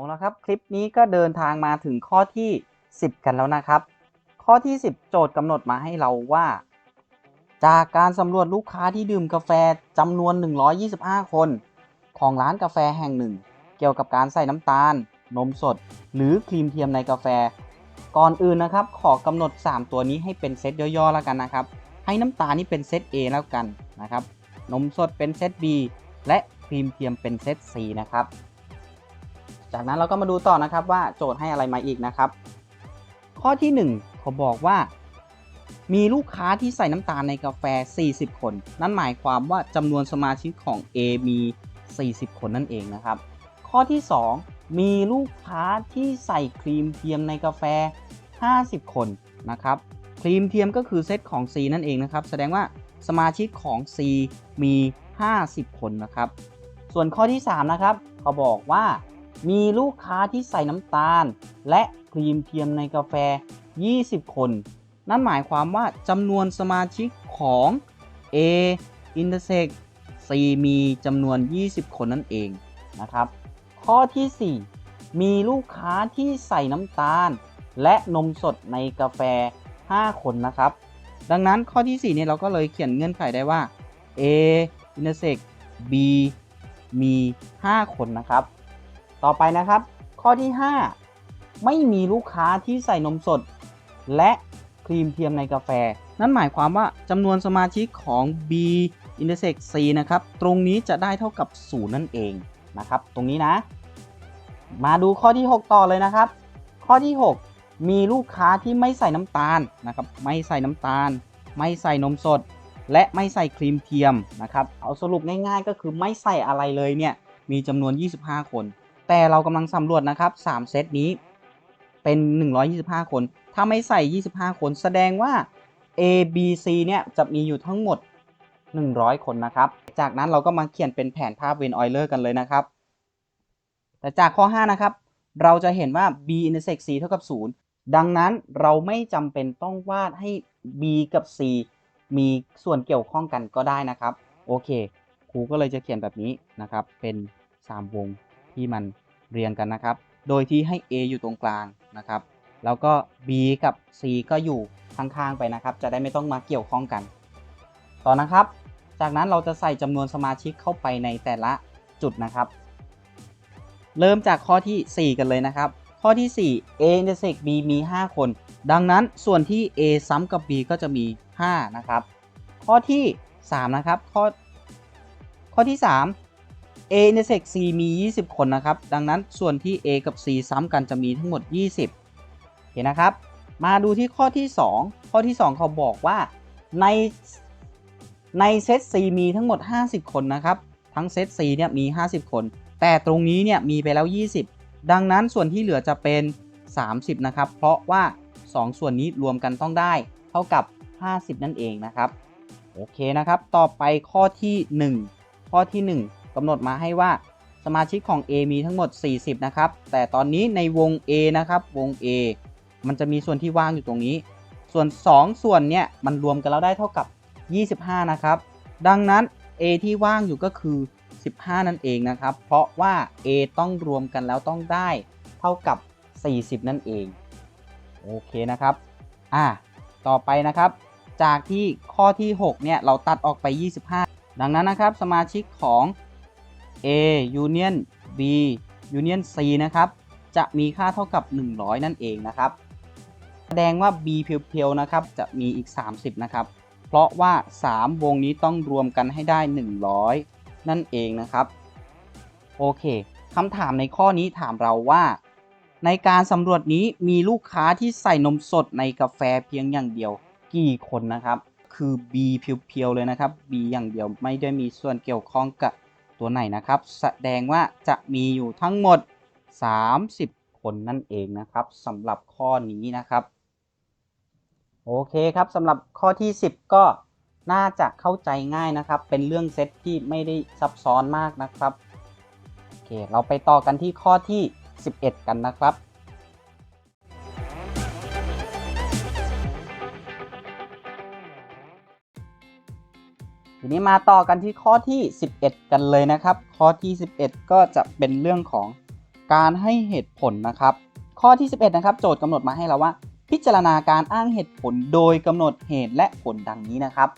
เอาละครับ คลิปนี้ก็เดินทางมาถึงข้อที่ 10 กันแล้วนะครับ ข้อที่ 10 โจทย์กำหนดมาให้เราว่า จากการสำรวจลูกค้าที่ดื่มกาแฟจำนวน 125 คน ของร้านกาแฟแห่งหนึ่ง เกี่ยวกับการใส่น้ำตาล นมสด หรือครีมเทียมในกาแฟ ก่อนอื่นนะครับ ขอกำหนด 3 ตัวนี้ให้เป็นเซตย่อๆแล้วกันนะครับ ให้น้ำตาลนี่เป็นเซต A แล้วกันนะครับ นมสดเป็นเซต B และครีมเทียมเป็นเซต C นะครับ จากนั้นเราก็มาดูต่อนะครับว่าโจทย์ให้อะไรมาอีกนะครับ ข้อที่ 1 เขาบอกว่า มีลูกค้าที่ใส่น้ำตาลในกาแฟ 40 คน นั่นหมายความว่าจำนวนสมาชิกของ A มี 40 คนนั่นเองนะครับ ข้อที่ 2 มีลูกค้าที่ใส่ครีมเทียมในกาแฟ 50 คนนะครับ ครีมเทียมก็คือเซตของ C นั่นเองนะครับ แสดงว่าสมาชิกของ C มี 50 คนนะครับ ส่วนข้อที่ 3 นะครับ เขาบอกว่า มีลูกค้าที่ใส่น้ำตาล และครีมเทียมในกาแฟ 20 คน นั่นหมายความว่าจำนวนสมาชิกของ A intersect C มีจำนวน 20 คนนั่นเองนะครับ ข้อที่ 4 มีลูกค้าที่ใส่น้ำตาล และนมสดในกาแฟ 5 คนนะครับ ดังนั้นข้อที่ 4 เนี่ยเราก็เลยเขียนเงื่อนไขได้ว่า A intersect B มี 5 คนนะครับ ต่อไปนะครับ ข้อที่ 5 ไม่มีลูกค้าที่ใส่นมสด และครีมเทียมในกาแฟ นั่นหมายความว่าจำนวนสมาชิกของ B intersect C นะครับ ตรงนี้จะได้เท่ากับ 0 นั่นเองนะครับ ตรงนี้นะ มาดูข้อที่ 6 ต่อเลยนะครับ ข้อที่ 6 มีลูกค้าที่ไม่ใส่น้ำตาลนะครับ ไม่ใส่น้ำตาล ไม่ใส่นมสด และไม่ใส่ครีมเทียมนะครับ เอาสรุปง่ายๆ ก็คือไม่ใส่อะไรเลยเนี่ย มีจำนวน 25 คน แต่เรากำลังสำรวจนะครับ3เซตนี้เป็น 125 คน ถ้าไม่ใส่ 25 คน แสดงว่า A B C เนี่ยจะมีอยู่ทั้งหมด 100 คนนะครับ จากนั้นเราก็มาเขียนเป็นแผนภาพเวนออยเลอร์กันเลยนะครับ แต่จากข้อ 5 นะครับ เราจะเห็นว่า b intersect c เท่ากับ 0 ดังนั้นเราไม่จำเป็นต้องวาดให้ b กับ c มีส่วนเกี่ยวข้องกันก็ได้นะครับ โอเค ครูก็เลยจะเขียนแบบนี้นะครับ เป็น 3 วงที่มัน เรียงกันนะครับ โดยที่ให้ a อยู่ตรงกลางนะครับ แล้วก็ b กับ c ก็อยู่ข้างๆไปนะครับ จะได้ไม่ต้องมาเกี่ยวข้องกัน ต่อนะครับ จากนั้นเราจะใส่จำนวนสมาชิกเข้าไปในแต่ละจุดนะครับ เริ่มจากข้อที่ 4 กันเลยนะครับ ข้อที่ 4 A intersect B มี 5 คน ดังนั้นส่วนที่ A ซ้ำกับ B ก็จะมี 5 นะครับ ข้อที่ 3 นะครับ ข้อ ข้อที่ 3 A intersect C มี 20 คนนะครับ ดังนั้นส่วนที่ A กับ C ซ้ำกันจะมีทั้งหมด 20 เห็นนะครับ มาดูที่ข้อที่ 2 ข้อที่ 2 เขาบอกว่าในในเซต C มีทั้งหมด 50 คนนะครับ ทั้งเซต C เนี่ยมี 50 คน แต่ตรงนี้เนี่ยมีไปแล้ว 20 ดังนั้นส่วนที่เหลือจะเป็น 30 นะครับ เพราะว่า 2 ส่วนนี้รวมกันต้องได้ เท่ากับ 50 นั่นเองนะครับ โอเคนะครับ ต่อไปข้อที่ 1 ข้อที่ 1ำหนดมาให้ว่าสมาชิกของ A มีทั้งหมด 40 นะครับ แต่ตอนนี้ในวง A นะครับ วง A มันจะมีส่วนที่ว่างอยู่ตรงนี้ ส่วน 2 ส่วนเนี่ยมันรวมกันแล้วได้เท่ากับ 25 นะครับ ดังนั้น A ที่ว่างอยู่ก็คือ 15 นั่นเองนะครับ เพราะว่า A ต้องรวมกันแล้วต้องได้เท่ากับ 40 นั่นเอง โอเคนะครับ อ่า ต่อไปนะครับ จากที่ข้อที่ 6 เนี่ยเราตัดออกไป 25 ดังนั้นนะครับ สมาชิกของ A Union B Union C นะครับ จะมีค่าเท่ากับ 100 นั่นเองนะครับ แสดงว่า B เพียวๆนะครับ จะมีอีก 30 นะครับ เพราะว่า 3 วงนี้ต้องรวมกันให้ได้ 100 นั่นเองนะครับ โอเคคำถามในข้อนี้ถามเราว่า ในการสำรวจนี้มีลูกค้าที่ใส่นมสดในกาแฟเพียงอย่างเดียวกี่คนนะครับ คือ B เพียวๆเลยนะครับ B อย่างเดียวไม่ได้มีส่วนเกี่ยวข้องกับ ตัวไหนนะครับ แสดงว่าจะมีอยู่ทั้งหมด 30 คนนั่นเองนะครับสำหรับข้อนี้นะครับ โอเคครับสำหรับข้อที่ 10 ก็น่าจะเข้าใจง่ายนะครับ เป็นเรื่องเซตที่ไม่ได้ซับซ้อนมากนะครับโอเคเราไปต่อกันที่ข้อที่ 11 กันนะครับ ทีนี้มาต่อกันที่ข้อที่ 11 กันเลยนะครับ ข้อที่ 11 ก็จะเป็นเรื่องของการให้เหตุผลนะครับ ข้อที่ 11 นะครับ โจทย์กำหนดมาให้เราว่า พิจารณาการอ้างเหตุผลโดยกำหนดเหตุและผลดังนี้นะครับ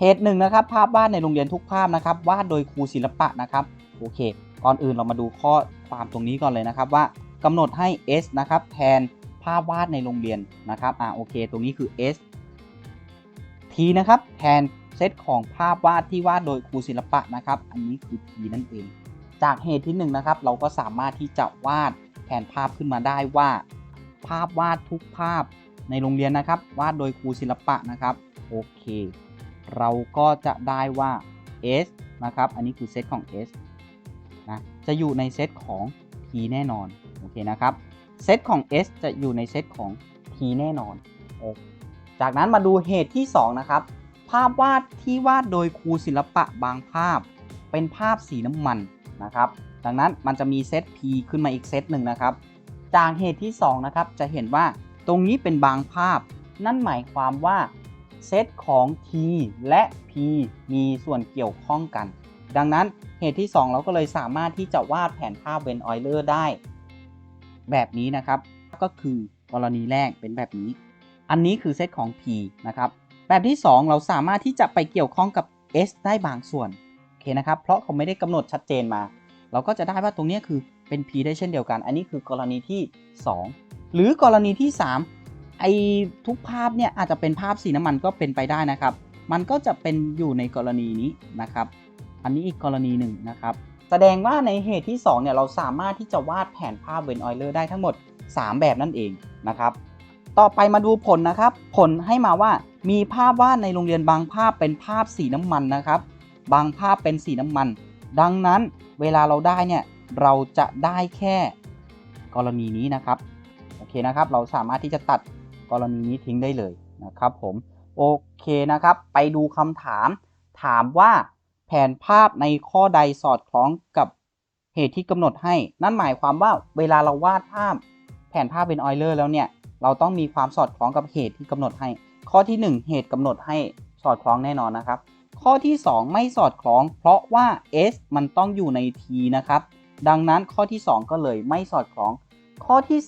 เหตุหนึ่งนะครับ ภาพวาดในโรงเรียนทุกภาพนะครับวาดโดยครูศิลปะนะครับโอเค ก่อนอื่นเรามาดูข้อความตรงนี้ก่อนเลยนะครับว่ากำหนดให้ S นะครับ แทนภาพวาดในโรงเรียนนะครับอ่าโอเค ตรงนี้คือ S T นะครับแทน เซตของภาพวาดที่วาดโดยครูศิลปะนะครับ อันนี้คือ T นั่นเอง จากเหตุที่1นงนะครับ เราก็สามารถที่จะวาดแผนภาพขึ้นมาได้ว่า ภาพวาดทุกภาพในโรงเรียนนะครับ วาดโดยครูศิลปะนะครับโอเค เราก็จะได้ว่า S นะครับ อันนี้คือเซตของ S นะจะอยู่ในเซตของ T แน่นอนโอเคนะครับเซตของ S จะอยู่ในเซตของ T แน่นอนโอจากนั้นมาดูเหตุที่ 2 นะครับ ภาพวาดที่วาดโดยครูศิลปะบางภาพ เป็นภาพสีน้ำมันนะครับ ดังนั้นมันจะมีเซต P ขึ้นมาอีกเซตหนึ่งนะครับ จากเหตุที่2นะครับจะเห็นว่าตรงนี้เป็นบางภาพ นั่นหมายความว่าเซตของ T และ P มีส่วนเกี่ยวข้องกัน ดังนั้นเหตุที่ 2 เราก็เลยสามารถที่จะวาดแผนภาพเวนออยเลอร์ได้ แบบนี้นะครับ ก็คือกรณีแรกเป็นแบบนี้ อันนี้คือเซตของ P นะครับ แบบที่ 2 เราสามารถที่จะไปเกี่ยวข้องกับ S ได้บางส่วนโอเคนะครับ เพราะเขาไม่ได้กำหนดชัดเจนมา เราก็จะได้ว่าตรงนี้คือเป็น P ได้เช่นเดียวกัน อันนี้คือกรณีที่ 2 หรือกรณีที่ 3 ไอทุกภาพเนี่ยอาจจะเป็นภาพสีน้ำมันก็เป็นไปได้นะครับ มันก็จะเป็นอยู่ในกรณีนี้นะครับ อันนี้อีกกรณีหนึ่งนะครับ แสดงว่าในเหตุที่2เนี่ยเราสามารถที่จะวาดแผนภาพเวนออยเลอร์ได้ทั้งหมด 3 แบบนั่นเองนะครับ ต่อไปมาดูผลนะครับ ผลให้มาว่ามีภาพวาดในโรงเรียนบางภาพเป็นภาพสีน้ำมันนะครับ บางภาพเป็นสีน้ำมัน ดังนั้นเวลาเราได้เนี่ยเราจะได้แค่กรณีนี้นะครับโอเคนะครับ เราสามารถที่จะตัดกรณีนี้ทิ้งได้เลยนะครับผมโอเคนะครับ ไปดูคำถาม ถามว่าแผนภาพในข้อใดสอดคล้องกับเหตุที่กำหนดให้ นั่นหมายความว่าเวลาเราวาดภาพ แผนภาพเป็นออยเลอร์แล้วเนี่ย เราต้องมีความสอดคล้องกับเหตุที่กำหนดให้ ข้อที่ 1 เหตุกำหนดให้สอดคล้องแน่นอนนะครับ ข้อที่ 2 ไม่สอดคล้อง เพราะว่า S มันต้องอยู่ใน T นะครับ ดังนั้นข้อที่ 2 ก็เลยไม่สอดคล้อง ข้อที่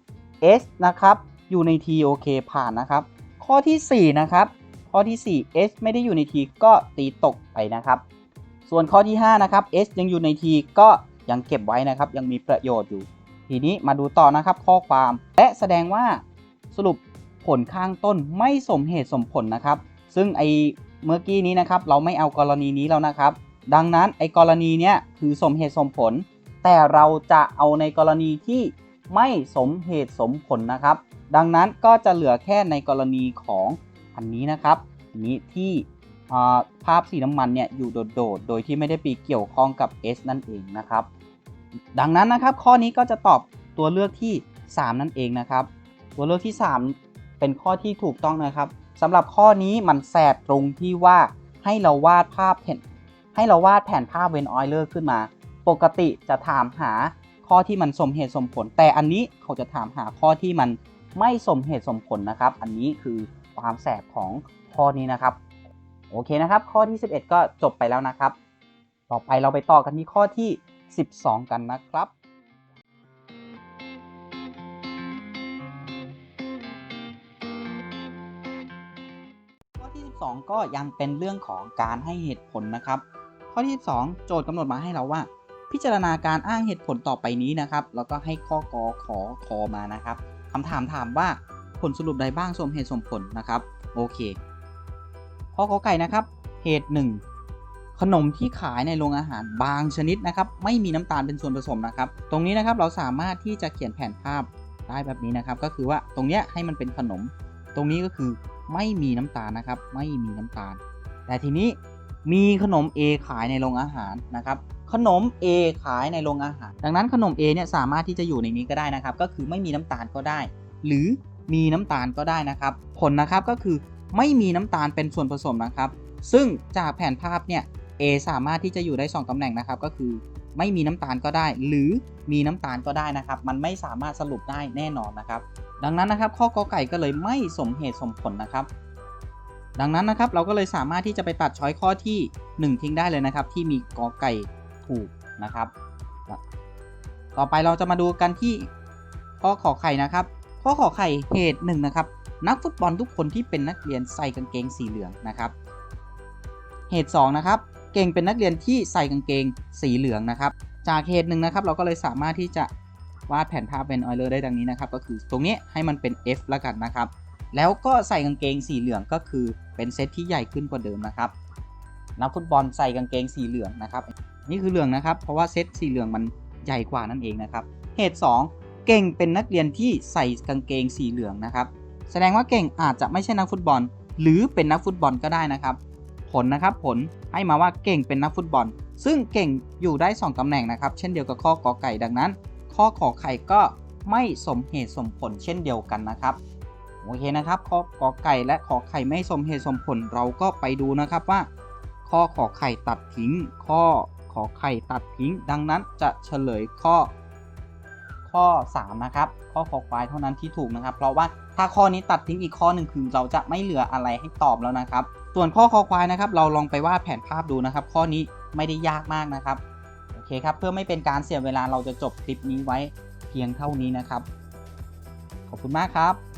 3 S นะครับ อยู่ใน T โอเคผ่านนะครับ ข้อที่ 4 นะครับ ข้อที่ 4 S ไม่ได้อยู่ใน T ก็ตีตกไปนะครับ ส่วนข้อที่ 5 นะครับ S ยังอยู่ใน T ก็ยังเก็บไว้นะครับ ยังมีประโยชน์อยู่ ทีนี้มาดูต่อนะครับข้อความ และแสดงว่าสรุปผลข้างต้นไม่สมเหตุสมผลนะครับ ซึ่งไอเมื่อกี้นี้นะครับ เราไม่เอากรณีนี้แล้วนะครับ ดังนั้นไอกรณีเนี้ยคือสมเหตุสมผล แต่เราจะเอาในกรณีที่ไม่สมเหตุสมผลนะครับ ดังนั้นก็จะเหลือแค่ในกรณีของอันนี้นะครับอันนี้ที่ภาพสีน้ำมันเนี่ยอยู่โดดๆ โดยที่ไม่ได้ไปเกี่ยวข้องกับ S นั่นเองนะครับ ดังนั้นนะครับ ข้อนี้ก็จะตอบตัวเลือกที่ 3 นั่นเองนะครับ ตัวเลือกที่ 3 เป็นข้อที่ถูกต้องนะครับสำหรับข้อนี้มันแสบตรงที่ว่าให้เราวาดภาพแผ่นให้เราวาดแผนภาพเวนออยเลอร์ขึ้นมา ปกติจะถามหาข้อที่มันสมเหตุสมผล แต่อันนี้เขาจะถามหาข้อที่มันไม่สมเหตุสมผลนะครับ อันนี้คือความแสบของข้อนี้นะครับ โอเคนะครับ ข้อที่ 11 ก็จบไปแล้วนะครับ ต่อไปเราไปต่อกันที่ข้อที่ 12 กันนะครับข้อที่ 12 ก็ยังเป็นเรื่องของการให้เหตุผลนะครับ ข้อที่ 12 โจทย์กำหนดมาให้เราว่า พิจารณาการอ้างเหตุผลต่อไปนี้นะครับ แล้วก็ให้ข้อกอขอคอมานะครับคำถามถามว่าผลสรุปใดบ้างสมเหตุสมผลนะครับ โอเคข้อกอไก่นะครับ เหตุ 1 ขนมที่ขายในโรงอาหารบางชนิดนะครับ ไม่มีน้ำตาลเป็นส่วนผสมนะครับ ตรงนี้นะครับเราสามารถที่จะเขียนแผนภาพได้แบบนี้นะครับ ก็คือว่าตรงเนี้ยให้มันเป็นขนม ตรงนี้ก็คือไม่มีน้ำตาลนะครับ ไม่มีน้ำตาล แต่ทีนี้มีขนม A ขายในโรงอาหารนะครับ ขนม A ขายในโรงอาหาร ดังนั้นขนม A เนี่ยสามารถที่จะอยู่ในนี้ก็ได้นะครับ ก็คือไม่มีน้ำตาลก็ได้ หรือมีน้ำตาลก็ได้นะครับ ผลนะครับก็คือไม่มีน้ำตาลเป็นส่วนผสมนะครับ ซึ่งจากแผนภาพเนี่ย A สามารถที่จะอยู่ได้ 2 ตำแหน่งนะครับ ก็คือไม่มีน้ำตาลก็ได้ หรือมีน้ำตาลก็ได้นะครับ มันไม่สามารถสรุปได้แน่นอนนะครับ ดังนั้นนะครับข้อกอไก่ก็เลยไม่สมเหตุสมผลนะครับ ดังนั้นนะครับเราก็เลยสามารถที่จะไปตัดช้อยข้อที่ 1 ทิ้งได้เลยนะครับ ที่มีกอไก่ถูกนะครับ ต่อไปเราจะมาดูกันที่ข้อขอไข่นะครับ ข้อขอไข่เหตุหนึ่งนะครับ นักฟุตบอลทุกคนที่เป็นนักเรียนใส่กางเกงสีเหลืองนะครับ เหตุ2นะครับ เก่งเป็นนักเรียนที่ใส่กางเกงสีเหลืองนะครับ จากเหตุหนึ่งนะครับ เราก็เลยสามารถที่จะวาดแผนภาพเป็นออยเลอร์ได้ดังนี้นะครับ ก็คือตรงนี้ให้มันเป็น F แล้วกันนะครับ แล้วก็ใส่กางเกงสีเหลืองก็คือเป็นเซตที่ใหญ่ขึ้นกว่าเดิมนะครับนักฟุตบอลใส่กางเกงสีเหลืองนะครับ นี่คือเหลืองนะครับ เพราะว่าเซตสีเหลืองมันใหญ่กว่านั่นเองนะครับ เหตุ 2 เก่งเป็นนักเรียนที่ใส่กางเกงสีเหลืองนะครับ แสดงว่าเก่งอาจจะไม่ใช่นักฟุตบอล หรือเป็นนักฟุตบอลก็ได้นะครับ ผลนะครับผลให้มาว่าเก่งเป็นนักฟุตบอล ซึ่งเก่งอยู่ได้ 2ตำแหน่งนะครับ เช่นเดียวกับข้อกอไก่ดังนั้น ข้อขอไข่ก็ไม่สมเหตุสมผลเช่นเดียวกันนะครับโอเคนะครับข้อกอไก่และขอไข่ไม่สมเหตุสมผลเราก็ไปดูนะครับว่า ข้อขอไข่ตัดทิ้ง ข้อขอไข่ตัดทิ้ง ดังนั้นจะเฉลยข้อ ข้อ 3 นะครับ ข้อขอควายเท่านั้นที่ถูกนะครับ เพราะว่าถ้าข้อนี้ตัดทิ้งอีกข้อหนึ่งคือเราจะไม่เหลืออะไรให้ตอบแล้วนะครับ ส่วนข้อคอควายนะครับ เราลองไปวาดแผนภาพดูนะครับ ข้อนี้ไม่ได้ยากมากนะครับโอเคครับเพื่อไม่เป็นการเสียเวลาเราจะจบคลิปนี้ไว้เพียงเท่านี้นะครับ ขอบคุณมากครับ